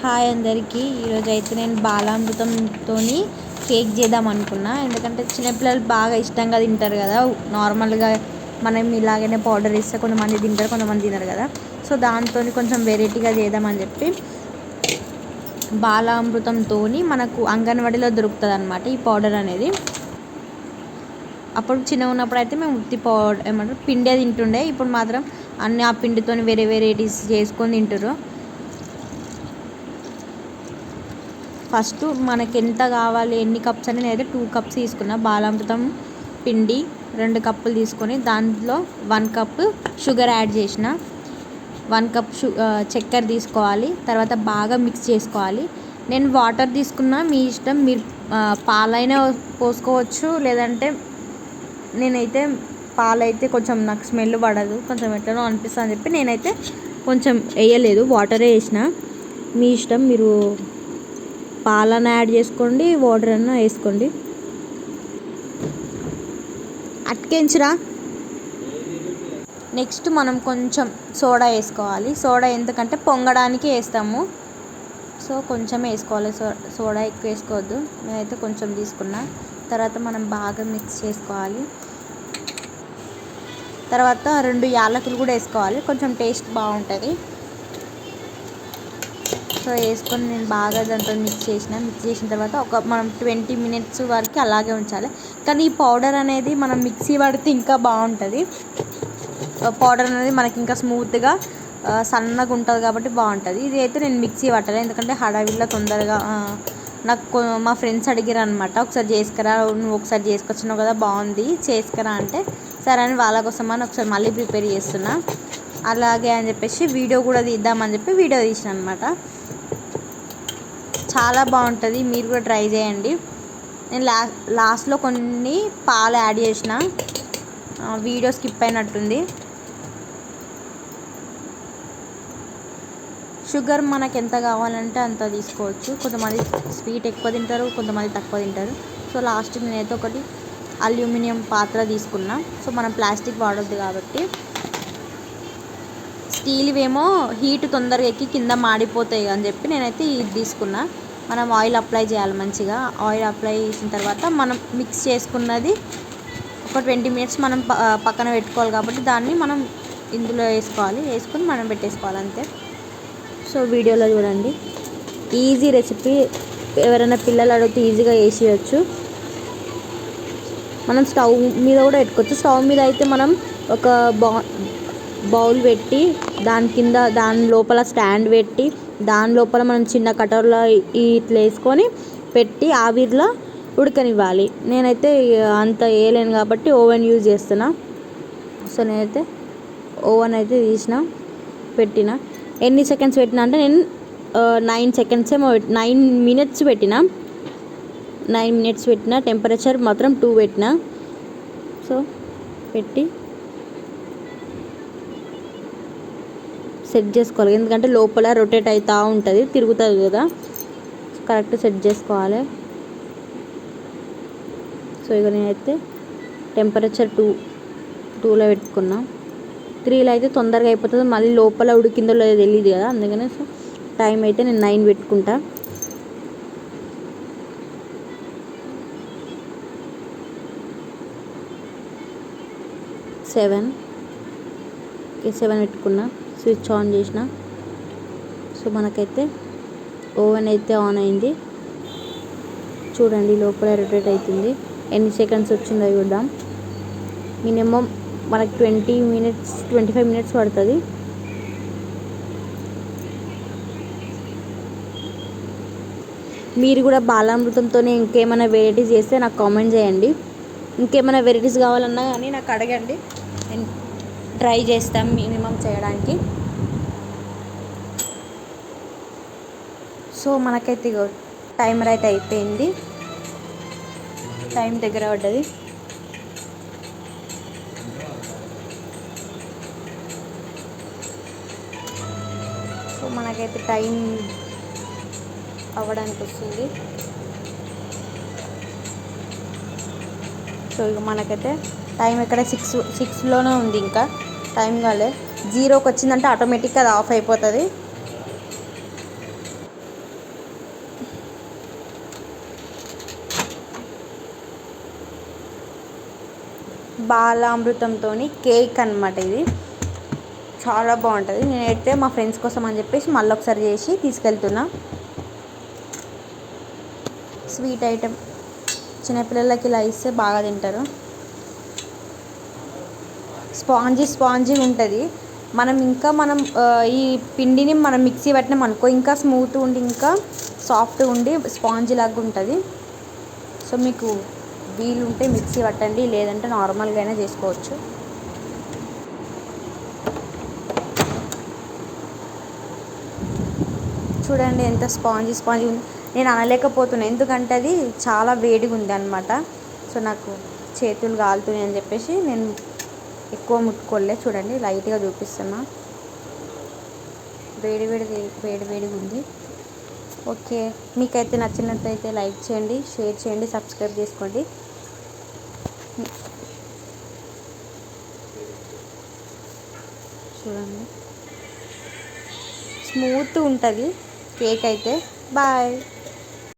Hi అందరికీ. ఈరోజు అయితే నేను బాలామృతంతో కేక్ చేద్దాం అనుకున్నా ఎందుకంటే చిన్నపిల్లలు బాగా ఇష్టంగా తింటారు కదా. నార్మల్గా మనం ఇలాగనే పౌడర్ ఇస్తే కొంతమంది తింటారు కొంతమంది తినరు కదా. సో దాంతో కొంచెం వెరైటీగా చేద్దామని చెప్పి బాలామృతంతో మనకు అంగన్వాడీలో దొరుకుతుంది అనమాట ఈ పౌడర్ అనేది. అప్పుడు చిన్నగా ఉన్నప్పుడు అయితే మేము ఉత్తి పౌడర్ ఏమంటారు పిండే తింటుండే. ఇప్పుడు మాత్రం అన్ని ఆ పిండితో వేరే వెరైటీస్ చేసుకొని తింటారు ఫస్ట్ మనకి ఎంత కావాలి ఎన్ని కప్స్ అని నేనైతే టూ కప్స్ తీసుకున్నా. బాలామృతం పిండి రెండు కప్పులు తీసుకొని దాంట్లో వన్ కప్ షుగర్ యాడ్ చేసిన. వన్ కప్ షు చక్కెర తీసుకోవాలి. తర్వాత బాగా మిక్స్ చేసుకోవాలి. నేను వాటర్ తీసుకున్నా మీ ఇష్టం. మీరు పాలైనా పోసుకోవచ్చు. లేదంటే నేనైతే పాలైతే కొంచెం నాకు స్మెల్ పడదు. కొంచెం ఎట్లనో అనిపిస్తుంది అని చెప్పి నేనైతే కొంచెం వేయలేదు. వాటరే వేసిన. మీ ఇష్టం. మీరు పాలన యాడ్ చేసుకోండి వాటర్ అన్న వేసుకోండి. అట్కించురా నెక్స్ట్ మనం కొంచెం సోడా వేసుకోవాలి. సోడా ఎందుకంటే పొంగడానికి వేస్తాము. సో కొంచెం వేసుకోవాలి. సో సోడా ఎక్కువ వేసుకోవద్దు. నేనైతే కొంచెం తీసుకున్నా. తర్వాత మనం బాగా మిక్స్ చేసుకోవాలి. తర్వాత రెండు యాలకులు కూడా వేసుకోవాలి. కొంచెం టేస్ట్ బాగుంటుంది. సో వేసుకొని నేను బాగా దాంతో మిక్స్ చేసిన. మిక్స్ చేసిన తర్వాత ఒక మనం ట్వంటీ మినిట్స్ వరకు అలాగే ఉంచాలి. కానీ ఈ పౌడర్ అనేది మనం మిక్సీ పడితే ఇంకా బాగుంటుంది. పౌడర్ అనేది మనకి ఇంకా స్మూత్గా సన్నగా ఉంటుంది కాబట్టి బాగుంటుంది. ఇది అయితే నేను మిక్సీ పట్టాలి ఎందుకంటే హడావిడిలో తొందరగా నాకు మా ఫ్రెండ్స్ అడిగారు అనమాట ఒకసారి చేసుకురా నువ్వు ఒకసారి చేసుకొచ్చినావు కదా బాగుంది. చేసుకురా అంటే సరే అని వాళ్ళ కోసం అని ఒకసారి మళ్ళీ ప్రిపేర్ చేస్తున్నా. అలాగే అని చెప్పేసి వీడియో కూడా తీద్దామని చెప్పి వీడియో తీసిన అనమాట చాలా బాగుంటుంది మీరు కూడా ట్రై చేయండి. నేను లా లాస్ట్లో కొన్ని పాలు యాడ్ చేసిన వీడియో స్కిప్ అయినట్టుంది. షుగర్ మనకు ఎంత కావాలంటే అంత తీసుకోవచ్చు. కొంతమంది స్వీట్ ఎక్కువ తింటారు కొంతమంది తక్కువ తింటారు. సో లాస్ట్ నేనైతే ఒకటి అల్యూమినియం పాత్ర తీసుకున్నా. సో మనం ప్లాస్టిక్ వాడొద్దు కాబట్టి. స్టీల్వేమో హీట్ తొందరగా ఎక్కి కింద మాడిపోతాయి అని చెప్పి నేనైతే ఇది తీసుకున్నా. మనం ఆయిల్ అప్లై చేయాలి మంచిగా. ఆయిల్ అప్లై చేసిన తర్వాత మనం మిక్స్ చేసుకున్నది ఒక ట్వంటీ మినిట్స్ మనం పక్కన పెట్టుకోవాలి కాబట్టి దాన్ని మనం ఇందులో వేసుకోవాలి. వేసుకొని మనం పెట్టేసుకోవాలి అంతే. సో వీడియోలో చూడండి. Easy recipe. ఎవరైనా పిల్లలు అడిగితే ఈజీగా వేసేయచ్చు మనం స్టవ్ మీద కూడా పెట్టుకోవచ్చు. స్టవ్ మీద అయితే మనం ఒక బా బౌల్ పెట్టి దాని కింద దాని లోపల స్టాండ్ పెట్టి దాని లోపల మనం చిన్న కటర్లో ఇట్లా వేసుకొని పెట్టి ఆవిరిలో ఉడకనివ్వాలి. నేనైతే అంత వేయలేను కాబట్టి ఓవెన్ యూజ్ చేస్తున్నా. సో నేనైతే ఓవెన్ అయితే తీసిన పెట్టిన. ఎన్ని సెకండ్స్ పెట్టిన అంటే నేను నైన్ సెకండ్స్ ఏమో నైన్ మినిట్స్ పెట్టిన. నైన్ మినిట్స్ పెట్టిన టెంపరేచర్ మాత్రం టూ పెట్టిన. సో పెట్టి సెట్ చేసుకోవాలి. ఎందుకంటే లోపల రొటేట్ అవుతూ ఉంటుంది తిరుగుతుంది కదా. కరెక్ట్ సెట్ చేసుకోవాలి. సో ఇక నేనైతే టెంపరేచర్ టూ టూలో పెట్టుకున్నా. త్రీలో అయితే తొందరగా అయిపోతుంది. మళ్ళీ లోపల ఉడికిందో లేదో తెలియదు కదా. అందుకనే సో టైం అయితే నేను నైన్ పెట్టుకుంటా. సెవెన్ ఓకే సెవెన్ పెట్టుకున్నా. స్విచ్ ఆన్ చేసిన. సో మనకైతే ఓవెన్ అయితే ఆన్ అయింది. చూడండి లోపల రొటేట్ అవుతుంది. ఎన్ని సెకండ్స్ వచ్చిందో చూద్దాం. మినిమం మనకి twenty minutes twenty five minutes పడుతుంది. మీరు కూడా బాలామృతంతోనే ఇంకేమైనా వెరైటీస్ చేస్తే నాకు కామెంట్ చేయండి. ఇంకేమైనా వెరైటీస్ కావాలన్నా కానీ నాకు అడగండి. నేను ట్రై చేస్తాం మినిమం చేయడానికి. సో మనకైతే టైమర్ అయితే అయిపోయింది. టైం దగ్గర పడ్డది. సో మనకైతే టైం అవ్వడానికి వస్తుంది. సో ఇక మనకైతే టైం ఇక్కడ సిక్స్ సిక్స్లోనే ఉంది ఇంకా. టైం కాలే. జీరోకి వచ్చిందంటే ఆటోమేటిక్గా అది ఆఫ్ అయిపోతుంది. బాలామృతంతో కేక్ అనమాట ఇది. చాలా బాగుంటుంది. నేనైతే మా ఫ్రెండ్స్ కోసం అని చెప్పేసి మళ్ళీ ఒకసారి చేసి తీసుకెళ్తున్నా. స్వీట్ ఐటెం చిన్నపిల్లలకి ఇలా ఇస్తే బాగా తింటారు. స్పాంజీ స్పాంజీ ఉంటుంది. మనం ఇంకా మనం ఈ పిండిని మనం మిక్సీ పట్టినాం అనుకో ఇంకా స్మూత్ ఉండి ఇంకా సాఫ్ట్ ఉండి స్పాంజీ లాగా ఉంటుంది. సో మీకు వీలుంటే మిక్సీ పట్టండి లేదంటే నార్మల్గా అయినా చేసుకోవచ్చు. చూడండి ఎంత స్పాంజీ స్పాంజీ ఉంది. నేను అనలేకపోతున్నాను ఎందుకంటే అది చాలా వేడిగా ఉంది అనమాట సో నాకు చేతులు కాలుతున్నాయి అని చెప్పేసి నేను ఎక్కువ ముట్టుకోలే. చూడండి లైట్గా చూపిస్తున్నా. వేడి వేడి వేడి వేడిగా ఉంది. ఓకే. మీకైతే నచ్చినట్లయితే లైక్ చేయండి షేర్ చేయండి సబ్స్క్రైబ్ చేసుకోండి. చూడండి. స్మూత్ ఉంటుంది కేక్ అయితే. బాయ్.